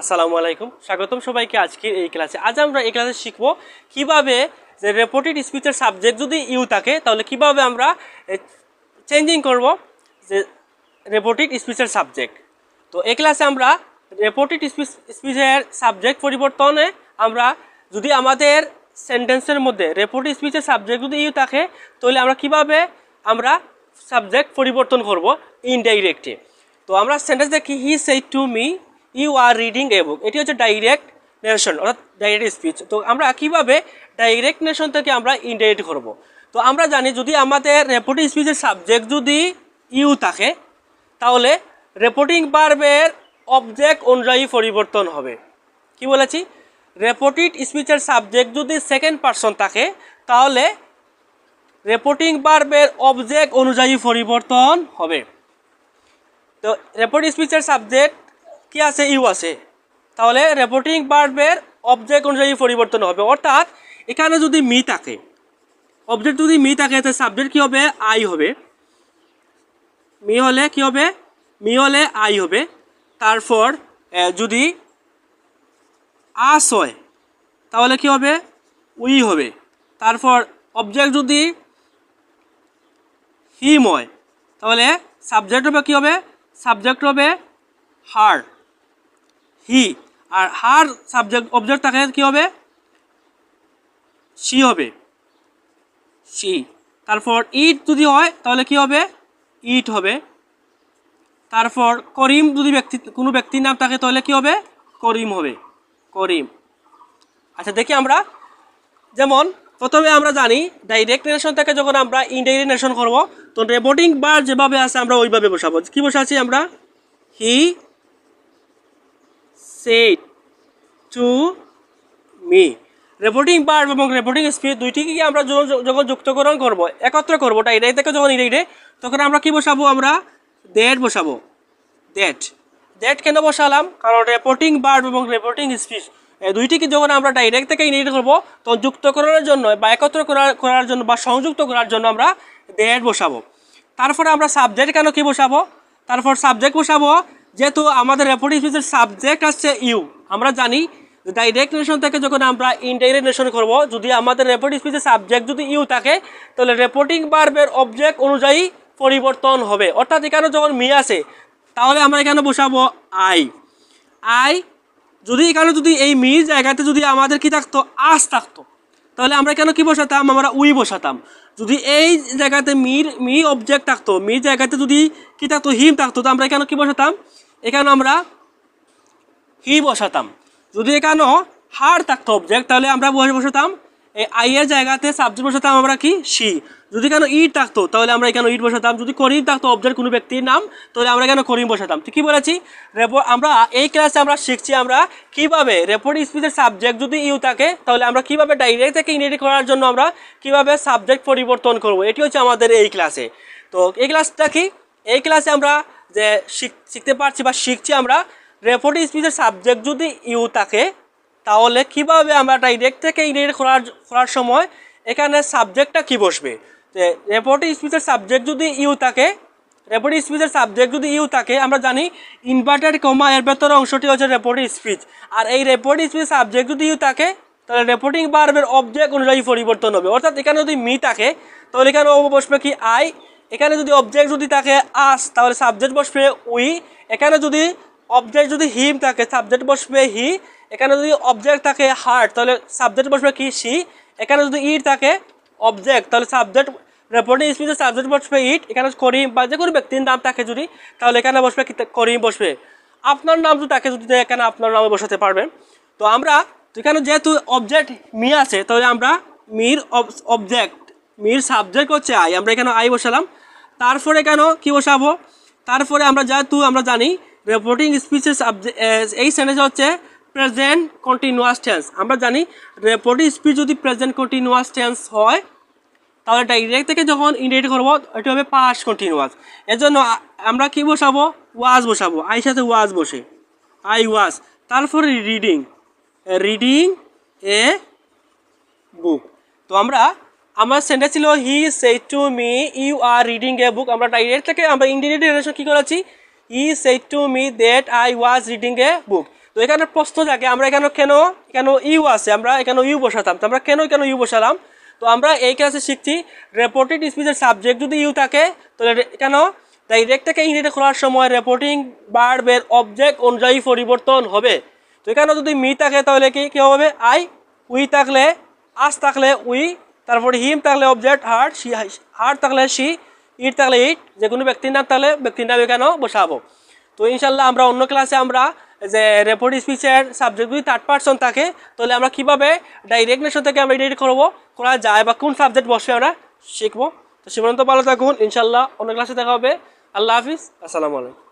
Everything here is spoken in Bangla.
আসসালামু আলাইকুম। স্বাগতম সবাইকে আজকের এই ক্লাসে। আজ আমরা এই ক্লাসে শিখব কীভাবে যে রেপোর্টেড স্পিচের সাবজেক্ট যদি ইউ থাকে, তাহলে কীভাবে আমরা চেঞ্জিং করব যে রেপোর্টেড স্পিচের সাবজেক্ট তো এই ক্লাসে আমরা রেপোর্টেড স্পিচ স্পিচের সাবজেক্ট পরিবর্তনে আমরা যদি আমাদের সেন্টেন্সের মধ্যে রেপোর্টেড স্পিচের সাবজেক্ট যদি ইউ থাকে, তাহলে আমরা কীভাবে আমরা সাবজেক্ট পরিবর্তন করব ইনডাইরেক্টে তো আমরা সেন্টেন্স দেখি he said to me you are reading a book এটি হচ্ছে ডাইরেক্ট নেশন অর্থাৎ ডাইরেক্ট স্পিচ তো আমরা কীভাবে ডাইরেক্ট নেশন থেকে আমরা ইনডাইরেক্ট করব। তো আমরা জানি যদি আমাদের রেপোর্টিং স্পিচের সাবজেক্ট যদি ইউ থাকে, তাহলে রেপোর্টিং বার্বের অবজেক্ট অনুযায়ী পরিবর্তন হবে। কি বলেছি? রেপোর্টেড স্পিচের সাবজেক্ট যদি সেকেন্ড পার্সন থাকে, তাহলে রেপোর্টিং বার্বের অবজেক্ট অনুযায়ী পরিবর্তন হবে। তো রেপোর্ট স্পিচের সাবজেক্ট কি আছে? ইউ আছে। তাহলে রেপোর্টিং বার্বের অবজেক্ট অনুযায়ী পরিবর্তন হবে। অর্থাৎ এখানে যদি মি থাকে অবজেক্ট যদি মি থাকে, তাহলে সাবজেক্ট কী হবে? আই হবে। মি হলে কি হবে? মি হলে আই হবে। তারপর যদি আস হয়, তাহলে কি হবে? উই হবে। তারপর অবজেক্ট যদি হিম হয়, তাহলে সাবজেক্ট হবে কি হবে? সাবজেক্ট হবে হার হি আর হার সাবজেক্ট অবজেক্ট থাকে কি হবে? সি হবে। সি তারপর ইট যদি হয়, তাহলে কি হবে? ইট হবে। তারপর করিম যদি ব্যক্তি, কোনো ব্যক্তির নাম থাকে, তাহলে কি হবে? করিম হবে। করিম। আচ্ছা দেখি আমরা। যেমন, প্রথমে আমরা জানি ডাইরেক্ট নেশন থেকে যখন আমরা ইনডাইরেক্ট নেশন করব, তো রেপোর্টিং বার যেভাবে আছে, আমরা ওইভাবে বসাবো। কি বসাচ্ছি আমরা? He said to me reporting বার এবং রেপোর্টিং স্পিড দুইটিকে আমরা যখন যুক্তকরণ করব, একত্র করব ডাইরেক্ট থেকে যখন ইনডাইরে তখন আমরা কি বসাবো আমরা? ডেট বসাবো। ডেট ডেট কেন বসালাম? কারণ রেপোর্টিং বার্ড এবং রেপোর্টিং স্পিচ দুইটিকে যখন আমরা ডাইরেক্ট থেকে ইনিট করব, তখন যুক্তকরণের জন্য বা একত্র করার করার জন্য বা সংযুক্ত করার জন্য আমরা ডেট বসাবো। তারপরে আমরা সাবজেক্ট কেন কি বসাবো? তারপর সাবজেক্ট বসাবো যেহেতু আমাদের রেপোর্টিং স্পিচের সাবজেক্ট আসছে ইউ আমরা জানি ডাইরেক্ট নেশন থেকে যখন আমরা ইনডাইরেক্ট নেশন করব, যদি আমাদের রেপোর্টিং স্পিচের সাবজেক্ট যদি ইউ থাকে, তাহলে রেপোর্টিং বার্বের অবজেক্ট অনুযায়ী পরিবর্তন হবে। অর্থাৎ এখানে যখন মি আছে তাহলে আমরা এখানে বসাবো আই আই যদি এখানে যদি এই মি জায়গাতে যদি আমাদের কি থাকতো আস থাকতো, তাহলে আমরা কেন কি বসাতাম? আমরা উই বসাতাম। যদি এই জায়গাতে মির মি অবজেক্ট থাকতো মি জায়গাতে যদি কি থাকতো হিম থাকতো, তো আমরা এখানে কি বসাতাম? এখানে আমরা হি বসাতাম। যদি এখানেও হার থাকতো অবজেক্ট তাহলে আমরা বসে বসাতাম। এই আই এর জায়গাতে সাবজেক্ট বসাতাম আমরা কি? সি যদি কেন ইট থাকতো, তাহলে আমরা এখানে ইট বসাতাম। যদি করিম থাকতো অবজেক্ট কোনো ব্যক্তির নাম, তাহলে আমরা এখানে করিম বসাতাম। ঠিকই বলেছি? রেপো আমরা এই ক্লাসে আমরা শিখছি আমরা কীভাবে রেপোর্ট স্পিচের সাবজেক্ট যদি ইউ থাকে, তাহলে আমরা কীভাবে ডাইরেক্ট থেকে ইংরেজি করার জন্য আমরা কীভাবে সাবজেক্ট পরিবর্তন করব। এটি হচ্ছে আমাদের এই ক্লাসে তো এই ক্লাসটা কি? এই ক্লাসে আমরা যে শিখ- শিখতে পারছি বা শিখছি আমরা রেপোর্ট স্পিচের সাবজেক্ট যদি ইউ থাকে, তাহলে কীভাবে আমরা ডাইরেক্ট থেকে ইংরেজি করার করার সময় এখানে সাবজেক্টটা কি বসবে? যে রেপোর্ট স্পিচের সাবজেক্ট যদি ইউ থাকে রেপোর্ট স্পিচের সাবজেক্ট যদি ইউ থাকে, আমরা জানি ইনভার্টেড কমা এর ভেতরে অংশটি হচ্ছে রেপোর্ট স্পিচ আর এই রেপোর্ট স্পিচ সাবজেক্ট যদি ইউ থাকে, তাহলে রেপোর্টিং বার্বের অবজেক্ট অনুযায়ী পরিবর্তন হবে। অর্থাৎ এখানে যদি মি থাকে, তাহলে এখানে বসবে কি আই এখানে যদি অবজেক্ট যদি থাকে আস তাহলে সাবজেক্ট বসবে উই এখানে যদি অবজেক্ট যদি হিম থাকে সাবজেক্ট বসবে হি এখানে যদি অবজেক্ট থাকে হার্ট তাহলে সাবজেক্ট বসবে কি? সি এখানে যদি ইট থাকে অবজেক্ট তাহলে সাবজেক্ট রেপোর্টিং স্পিচের সাবজেক্ট বসবে ইট এখানে করিম বা যে কোনো ব্যক্তির নাম থাকে যদি, তাহলে এখানে বসবে করিম বসবে। আপনার নাম যদি থাকে যদি, এখানে আপনার নামে বসাতে পারবেন তো আমরা এখানে যেহেতু অবজেক্ট মি আছে, তাহলে আমরা মির অবজেক্ট মির সাবজেক্ট হচ্ছে আই আমরা এখানে আই বসালাম। তারপরে কেন কি বসাবো? তারপরে আমরা যেহেতু আমরা জানি রেপোর্টিং স্পিচের সাবজেক্ট এই সেন্টেন্স হচ্ছে প্রেজেন্ট কন্টিনিউয়াস টেন্স আমরা জানি রেপোর্টিং স্পিচ যদি প্রেজেন্ট কন্টিনিউয়াস টেন্স হয়, তাহলে ডাইরেক্ট থেকে যখন ইন্ডিকেট করব, এটা হবে পাস কন্টিনিউয়াস এর জন্য আমরা কি বসাবো? ওয়াজ বসাবো। আই সাথে ওয়াজ বসে। আই ওয়াজ তারপরে রিডিং রিডিং এ বুক তো আমরা আমার সেন্টেন্স ছিল he said to me you are reading a book আমরা ডাইরেক্ট থেকে আমরা ইন্ডিয়ান রিলেশন কী করেছি? He said to me that I was reading a book তো এখানে প্রশ্ন থাকে আমরা এখানে কেন কেন ইউ আছে? আমরা এখানে ইউ বসাতাম। তো আমরা কেন কেন ইউ বসালাম? তো আমরা এই ক্লাসে শিখছি রেপোর্টেড স্পিচের সাবজেক্ট যদি ইউ থাকে, তাহলে কেন? ডাইরেক্ট থেকে ইংরেজিতে খোলার সময় রেপোর্টিং বার্বের অবজেক্ট অনুযায়ী পরিবর্তন হবে। তো এখানে যদি মি থাকে, তাহলে কি, কী হবে? আই উই থাকলে আস থাকলে উই তারপরে হিম থাকলে অবজেক্ট হার্ট সি হার্ট থাকলে সি ইট থাকলে ইট যে কোনো ব্যক্তির নাম থাকলে ব্যক্তির নাম এখানেও বসাবো। তো ইনশাল্লাহ আমরা অন্য ক্লাসে আমরা যে রেপোর্ট স্পিচের সাবজেক্ট যদি থার্ড পার্সন থাকে, তাহলে আমরা কীভাবে ডাইরেক্ট থেকে আমরা এডিট করব করা যায় বা কোন সাবজেক্ট বসে আমরা শিখব। তো সীমান্ত ভালো থাকুন ইনশাল্লাহ অন্য ক্লাসে দেখা হবে। আল্লাহ হাফিজ, আসসালামু আলাইকুম।